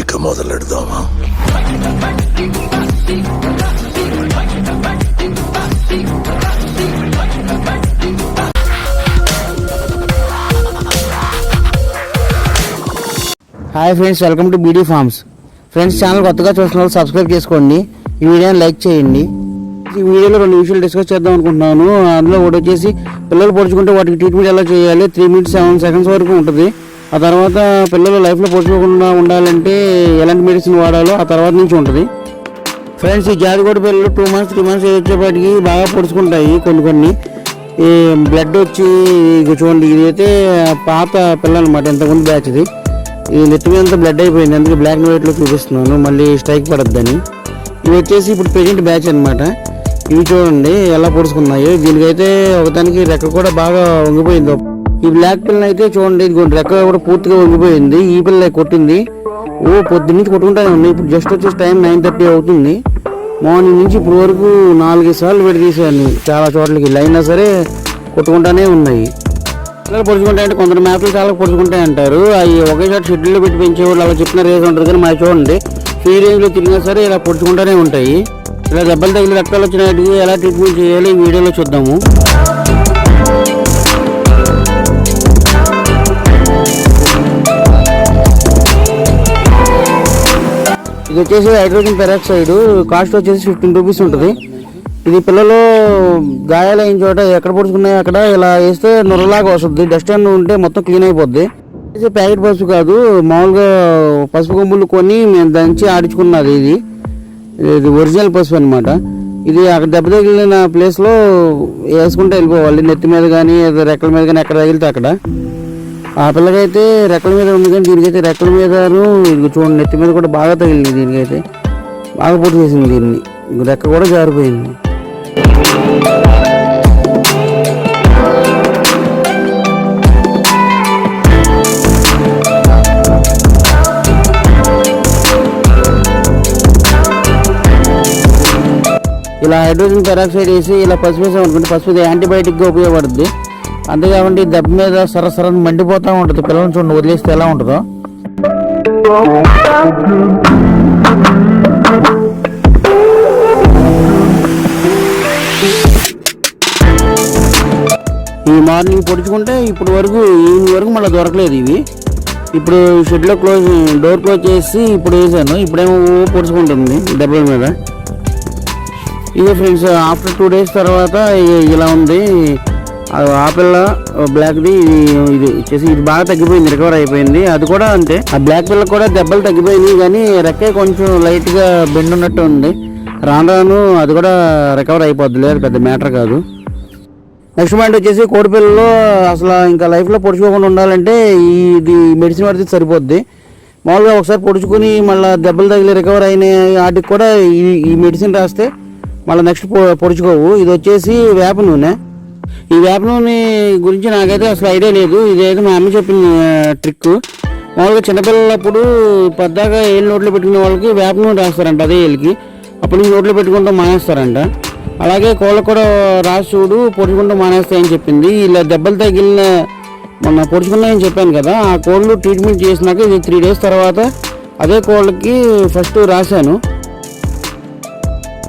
ఇక మొదలెడదామా? Hi friends welcome to BD farms friends channel కొత్తగా చూసిన వాళ్ళు సబ్స్క్రైబ్ చేసుకోండి. ఈ వీడియోని లైక్ చేయండి. ఈ వీడియోలో రెండు విషయాలు డిస్కస్ చేద్దాం అనుకుంటున్నాను. అందులో ఒకటి వచ్చేసి పిల్లలు పొడుచుకుంటే వాటికి ట్రీట్మెంట్ ఎలా చేయాలి? త్రీ మినిట్స్ సెవెన్ సెకండ్స్ వరకు ఉంటుంది. ఆ తర్వాత పిల్లలు లైఫ్లో పొడుచుకోకుండా ఉండాలంటే ఎలాంటి మెడిసిన్ వాడాలో ఆ తర్వాత నుంచి ఉంటుంది. ఫ్రెండ్స్ ఈ జాతికోటి పిల్లలు టూ మంత్స్ త్రీ మంత్స్ వచ్చేపాటికి బాగా పొడుచుకుంటాయి కొన్ని కొన్ని. ఈ బ్లడ్ వచ్చి చూడండి చూడండి ఇదైతే పాత పిల్లలు అనమాట ఇంతకుముందు బ్యాచ్ ఇది. ఈ నెత్తి మీద అంతా బ్లడ్ అయిపోయింది అందుకే బ్లాక్ అండ్ వైట్లో చూపిస్తున్నాను మళ్ళీ స్ట్రైక్ పడద్దని ఇవి వచ్చేసి ఇప్పుడు ప్రెజెంట్ బ్యాచ్ అన్నమాట. ఇవి చూడండి ఎలా పొడుచుకున్నాయో దీనికైతే ఒకదానికి రెక్క కూడా బాగా వంగిపోయింది. ఈ బ్లాక్ పిల్లని అయితే చూడండి ఇది రెక్క కూడా పూర్తిగా వంగిపోయింది ఈ పిల్ల కొట్టింది. ఓ పొద్దు నుంచి కొట్టుకుంటానే ఉంది. ఇప్పుడు జస్ట్ వచ్చేసి టైం నైన్ థర్టీ అవుతుంది. మార్నింగ్ నుంచి ఇప్పుడు వరకు నాలుగైదు సార్లు పెట్టి తీసాను చాలా చోట్లకి ఇలా అయినా సరే కొట్టుకుంటానే ఉన్నాయి. పిల్లలు పొడుచుకుంటాయంటే కొందరు మేకలు చాలా పొడుచుకుంటాయి అంటారు. అవి ఒకేసారి షెడ్యూల్లో పెట్టి పెంచేవాళ్ళు అలా చెప్పిన రేస్ ఉంటుంది కానీ మా చూడండి. ఫ్రీ రేంజ్లో తిరిగినా సరే ఇలా పొడుచుకుంటూనే ఉంటాయి. ఇలా దెబ్బలు తగిలి రక్తాలు వచ్చినట్టుగా ఎలా ట్రీట్మెంట్ చేయాలి ఈ వీడియోలో చూద్దాము. వచ్చేసి హైడ్రోజన్ పెరాక్సైడ్ కాస్ట్ వచ్చేసి ఫిఫ్టీన్ రూపీస్ ఉంటుంది. ఇది పిల్లలు గాయాలు అయిన చోట ఎక్కడ పొడుచుకున్నాయి అక్కడ ఇలా వేస్తే నొరలాగా వస్తుంది. డస్ట్ అన్న ఉంటే మొత్తం క్లీన్ అయిపోద్ది. ప్యాకెట్ పసుపు కాదు మామూలుగా పసుపు కొమ్ములు కొని మేము దంచి ఆడించుకున్నది ఇది. ఇది ఒరిజినల్ పసుపు అనమాట ఇది అక్కడ దెబ్బ తగిలిన ప్లేస్లో వేసుకుంటే వెళ్ళిపోవాలి. నెత్తి మీద కానీ రెక్కల మీద కానీ ఎక్కడ తగిలితే అక్కడ. ఆ పిల్లకైతే రెక్కల మీద ఉంది కానీ దీనికైతే రెక్కల మీదను ఇది చూడండి నెత్తి మీద కూడా బాగా తగిలింది దీనికైతే. బాగా పొట్టు చేసింది దీన్ని. రెక్క కూడా జారిపోయింది. ఇలా హైడ్రోజన్ పెరాక్సైడ్ వేసి ఇలా పసుపు వేసాం అనుకుంటే పసుపు యాంటీబయాటిక్గా ఉపయోగపడుతుంది అంతేకాకుండా ఈ దెబ్బ మీద సరసరని మండిపోతూ ఉంటుంది. పిల్లల్ని చూడండి వదిలేస్తే ఎలా ఉంటుందో. ఈ మార్నింగ్ పొడుచుకుంటే ఇప్పుడు వరకు ఈవినింగ్ వరకు మళ్ళీ దొరకలేదు ఇవి. ఇప్పుడు షెడ్లో క్లోజ్ డోర్ క్లోజ్ చేసి ఇప్పుడు వేసాను. ఇప్పుడేమో పొడుచుకుంటుంది దెబ్బల మీద. ఇదే ఫ్రెండ్స్ ఆఫ్టర్ టూ డేస్ తర్వాత ఇలా ఉంది. ఆ ఆ పిల్ల బ్లాక్ది ఇది ఇది వచ్చేసి ఇది బాగా తగ్గిపోయింది రికవర్ అయిపోయింది. అది కూడా అంతే. ఆ బ్లాక్ పిల్ల కూడా దెబ్బలు తగ్గిపోయినాయి కానీ రెక్కే కొంచెం లైట్గా బెండ్ ఉన్నట్టు ఉంది. రాను రాను అది కూడా రికవర్ అయిపోద్ది. లేదు పెద్ద మ్యాటర్ కాదు. నెక్స్ట్ పాయింట్ వచ్చేసి కోడిపిల్లలు అసలు ఇంకా లైఫ్లో పొడుచుకోకుండా ఉండాలంటే ఇది మెడిసిన్ పడితే సరిపోద్ది. మామూలుగా ఒకసారి పొడుచుకుని మళ్ళీ దెబ్బలు తగిలి రికవర్ అయిన వాటికి కూడా ఈ ఈ మెడిసిన్ రాస్తే మళ్ళీ నెక్స్ట్ పొ- పొడుచుకోవు. ఇది వచ్చేసి వేప నూనె. ఈ వేప నూనె గురించి నాకైతే అసలు ఐడియా లేదు. ఇదైతే మా అమ్మ చెప్పిన ట్రిక్ మామూలుగా చిన్నపిల్లలప్పుడు పెద్దగా ఏళ్ళు నోట్లో పెట్టుకునే వాళ్ళకి వేప నూనె రాస్తారంట అదే ఏళ్ళకి. అప్పుడు నుంచి నోట్లో పెట్టుకుంటూ మానేస్తారంట. అలాగే కోళ్ళకు కూడా రాసి చూడు పొడుచుకుంటూ మానేస్తాయని చెప్పింది. ఇలా దెబ్బలు తగిలిన మొన్న పొడుచుకున్నాయని చెప్పాను కదా ఆ కోళ్ళు ట్రీట్మెంట్ చేసినాక ఇది త్రీ డేస్ తర్వాత అదే కోళ్ళకి ఫస్ట్ రాశాను.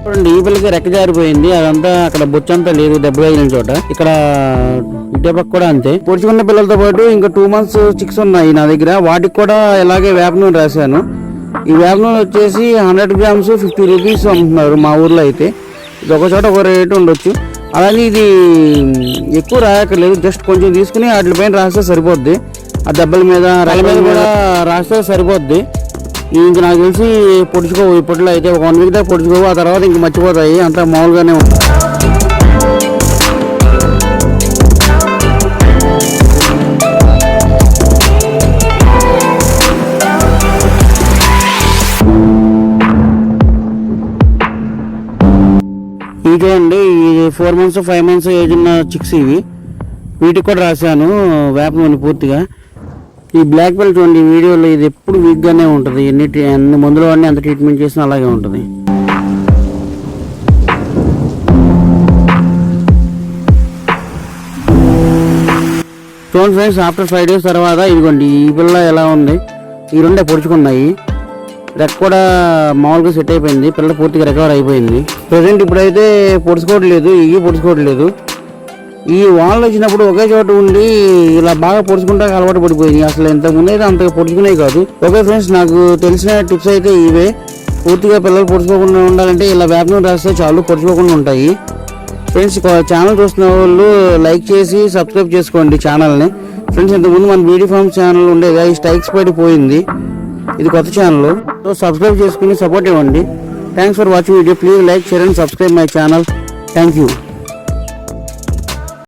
చూడండి ఈ పిల్లకి రెక్క జారిపోయింది. అదంతా అక్కడ బొచ్చంతా లేదు దెబ్బ తగిలిన చోట. ఇక్కడ ఇటే పక్క కూడా అంతే. పొడుచుకున్న పిల్లలతో పాటు ఇంకా టూ మంత్స్ చిక్స్ ఉన్నాయి నా దగ్గర. వాటికి కూడా ఇలాగే వేప నూనె రాశాను. ఈ వేప నూనె వచ్చేసి హండ్రెడ్ గ్రామ్స్ ఫిఫ్టీ రూపీస్ అమ్ముతున్నారు మా ఊర్లో అయితే. ఇది ఒక చోట ఒక రేటు ఉండొచ్చు. అలాగే ఇది ఎక్కువ రాయక్కర్లేదు. జస్ట్ కొంచెం తీసుకుని వాటిపైన రాస్తే సరిపోద్ది. ఆ దెబ్బల మీద రైల మీద కూడా రాస్తే సరిపోద్ది. ఇంక నాకు తెలిసి పొడుచుకోవు ఇప్పట్లో అయితే ఒక వన్ వీక్ దాకా పొడుచుకోవు ఆ తర్వాత ఇంక మర్చిపోతాయి. అంతా మామూలుగానే ఉంటుంది ఇవి ఈ four months five months age ఉన్న చిక్స్ ఇవి. వీటికి కూడా రాశాను వేప నూనె పూర్తిగా. ఈ బ్లాక్ బెల్ట్ చూడండి ఈ వీడియోలో ఇది ఎప్పుడు వీక్గానే ఉంటుంది. ఎన్ని ఎన్ని మందులు వాడిని ఎంత ట్రీట్మెంట్ చేసినా అలాగే ఉంటుంది. చూడండి ఫ్రెండ్స్ ఆఫ్టర్ ఫైవ్ డేస్ తర్వాత ఇదిగోండి ఈ పిల్ల ఎలా ఉంది? ఈ రెండే పొడుచుకున్నాయి. రెక్క కూడా మామూలుగా సెట్ అయిపోయింది. పిల్ల పూర్తిగా రికవర్ అయిపోయింది. ప్రజెంట్ ఇప్పుడైతే పొడుచుకోవట్లేదు ఇవి పొడుచుకోవట్లేదు. ఈ వానలు వచ్చినప్పుడు ఒకే చోట ఉండి ఇలా బాగా పొడుచుకుంటా అలవాటు పడిపోయింది. అసలు ఇంత ముందు అయితే అంతగా పొడుచుకునే కాదు. ఓకే ఫ్రెండ్స్ నాకు తెలిసిన టిప్స్ అయితే ఇవే. పూర్తిగా పిల్లలు పొడుచుకోకుండా ఉండాలంటే ఇలా వేప రాస్తే చాలు పొడుచుకోకుండా ఉంటాయి. ఫ్రెండ్స్ ఛానల్ చూస్తున్న వాళ్ళు లైక్ చేసి సబ్స్క్రైబ్ చేసుకోండి ఛానల్ని. ఫ్రెండ్స్ ఇంతకుముందు మన బ్యూటీ ఫార్మ్ ఛానల్ ఉండేది ఈ స్ట్రైక్స్ పడిపోయింది. ఇది కొత్త ఛానల్. సో సబ్స్క్రైబ్ చేసుకుని సపోర్ట్ ఇవ్వండి. Thanks for watching video please like share and subscribe my channel thank you